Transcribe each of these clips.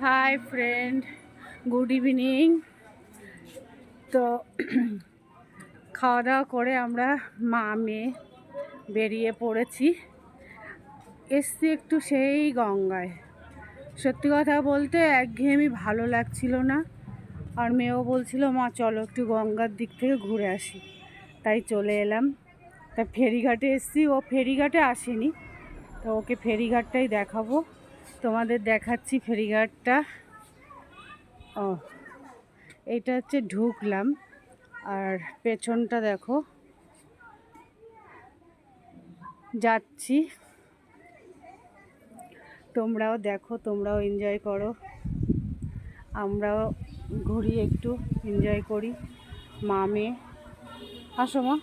Hi friend good evening তো খাওয়া দাওয়া করে আমরা মা, মেয়ে বেরিয়ে পড়েছি। এসছি একটু সেই গঙ্গায়। সত্যি কথা বলতে একঘেয়েমি ভালো লাগছিল না। আর মেয়েও বলছিল, মা, চলো একটু গঙ্গার দিক থেকে ঘুরে আসি। তাই চলে এলাম। তা ফেরিঘাটে এসছি। ও ফেরিঘাটে আসেনি। তো ওকে ফেরিঘাটটাই দেখাবো। তোমাদের দেখাচ্ছি ফেরিঘাটটা। ও, এটা হচ্ছে ঢুকলাম। আর পেছনটা দেখো। যাচ্ছি। তোমরাও দেখো, তোমরাও এনজয় করো। আমরাও ঘুরি একটু এনজয় করি। মা, মেয়ে। আসো মা।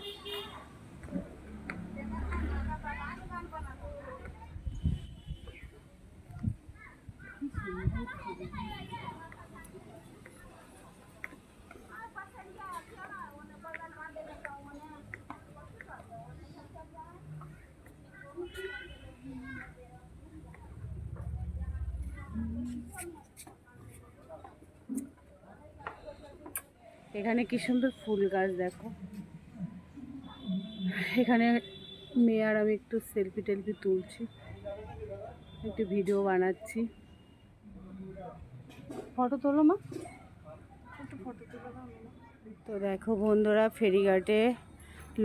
এখানে কি সুন্দর ফুল গাছ, দেখো। এখানে মেয়ে আর আমি একটু সেলফি টেলফি তুলছি। একটু ভিডিও বানাচ্ছি। ফটো তোলো মা। তো দেখো বন্ধুরা, ফেরিঘাটে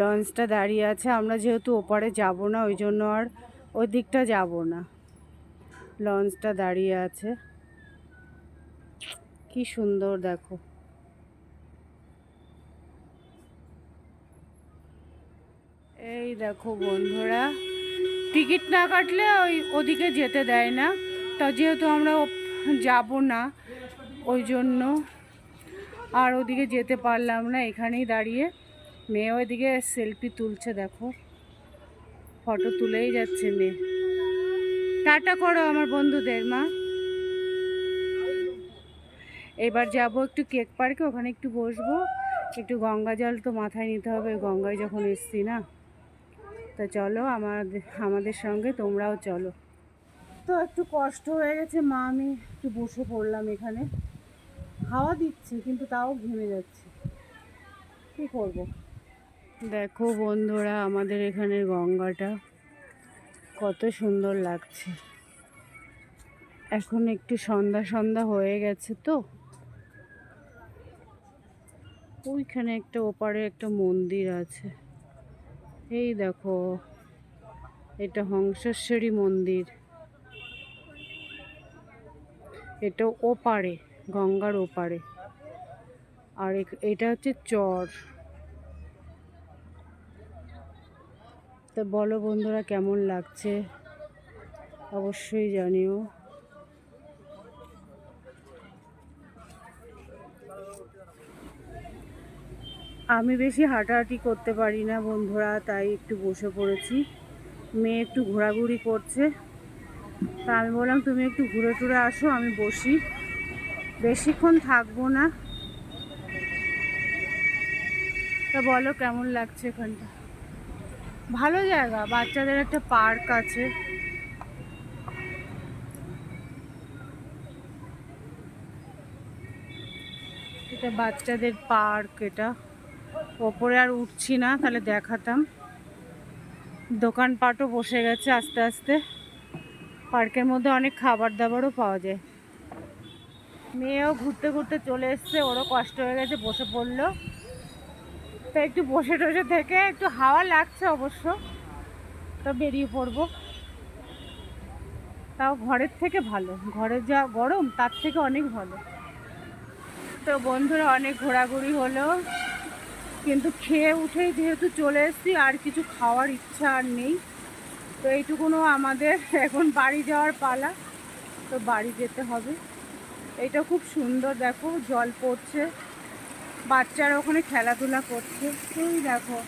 লঞ্চটা দাঁড়িয়ে আছে। আমরা যেহেতু ওপারে যাব না, ওই জন্য আর ওই দিকটা যাব না। লঞ্চটা দাঁড়িয়ে আছে। কি সুন্দর, দেখো। এই দেখো বন্ধুরা, টিকিট না কাটলে ওই ওদিকে যেতে দেয় না। তা যেহেতু আমরা যাব না, ওই জন্য আর ওদিকে যেতে পারলাম না, এখানেই দাঁড়িয়ে। মেয়ে ওইদিকে সেলফি তুলছে, দেখো। ফটো তুলেই যাচ্ছে মেয়ে। টাটা করো আমার বন্ধুদের, মা। এবার যাব একটু কেক পার্কে ওখানে একটু বসবো। একটু গঙ্গা জল তো মাথায় নিতে হবে, গঙ্গায় যখন এসছি না। তা চলো আমাদের আমাদের সঙ্গে তোমরাও চলো। তো একটু কষ্ট হয়ে গেছে, মা আমি একটু বসে পড়লাম এখানে। হাওয়া দিচ্ছে, কিন্তু তাও ঘেমে যাচ্ছে। কী করব? দেখো বন্ধুরা, আমাদের এখানের গঙ্গাটা কত সুন্দর লাগছে। এখন একটু সন্ধ্যা সন্ধ্যা হয়ে গেছে তো। ওইখানে একটা ওপারে একটা মন্দির আছে। এই দেখো, এটা হংসেশ্বরী মন্দির। এটা ওপারে, গঙ্গার ওপারে। আর এটা হচ্ছে চর। তো বলো বন্ধুরা কেমন লাগছে? অবশ্যই জানিও। আমি বেশি হাঁটাহাঁটি করতে পারি না বন্ধুরা, তাই একটু বসে পড়েছি। মেয়ে একটু ঘোরাঘুরি করছে। তা আমি বললাম, তুমি একটু ঘুরে টুরে আসো, আমি বসি। বেশিক্ষণ থাকব না। তা বলো, কেমন লাগছে এখানটা ভালো জায়গা, বাচ্চাদের একটা পার্ক আছে। এটা বাচ্চাদের পার্ক এটা। ওপরে আর উঠছি না, তাহলে দেখাতাম। দোকানপাটও বসে গেছে আস্তে আস্তে। পার্কের মধ্যে অনেক খাবার দাবারও পাওয়া যায়। মেয়েও ঘুরতে ঘুরতে চলে এসছে, ওরও কষ্ট হয়ে গেছে, বসে পড়ল। তো একটু বসে টসে থেকে একটু হাওয়া লাগছে অবশ্য, তো বেরিয়ে পড়ব। তাও ঘরের থেকে ভালো, ঘরে যা গরম, তার থেকে অনেক ভালো। তো বন্ধুরা, অনেক ঘোরাঘুরি হলো। কিন্তু খেয়ে উঠেই যেহেতু চলে এসেছি, আর কিছু খাওয়ার ইচ্ছা আর নেই। তো এইটুকুনও আমাদের এখন বাড়ি যাওয়ার পালা। তো বাড়ি যেতে হবে। এটা খুব সুন্দর, দেখো, জল পড়ছে। বাচ্চারা ওখানে খেলাধুলা করছে। এই দেখো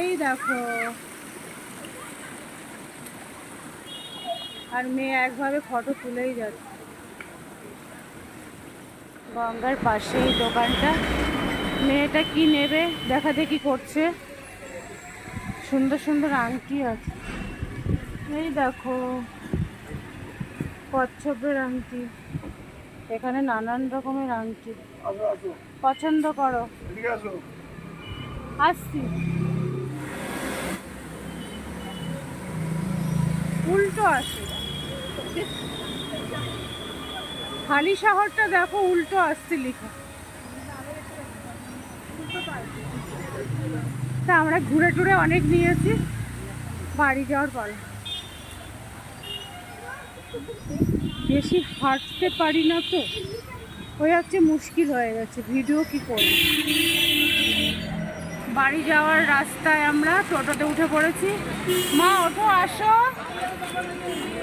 এই দেখো। আর মেয়ে একভাবে ফটো তুলেই যাচ্ছে। গঙ্গার পাশে এই দোকানটা। মেয়েটা কি নেবে? দেখা দেখি করছে। সুন্দর সুন্দর আংটি আছে। এই দেখো, কচ্ছপের আংটি। এখানে নানান রকমের আংটি। পছন্দ করো। আসছি। উল্টো আসে খালি শহরটা দেখো, উল্টো আসছে লেখা। তা আমরা ঘুরে টুরে অনেক নিয়েছি। বাড়ি যাওয়ার পরে। বেশি হাঁটতে পারি না তো। ওই হচ্ছে মুশকিল হয়ে গেছে। ভিডিও কি করব? বাড়ি যাওয়ার রাস্তায় আমরা টোটোতে উঠে পড়েছি। মা, ওঠো, আসো।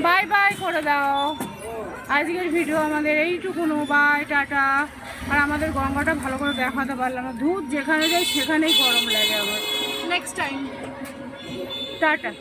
বাই বাই করে দাও। আজকের ভিডিও আমাদের এইটুকুনো। By, tata. আর আমাদের গঙ্গাটা ভালো করে দেখাতে পারলাম না। ধূপ যেখানে যাই সেখানেই গরম লাগে আমার নেক্সট টাইম টাটা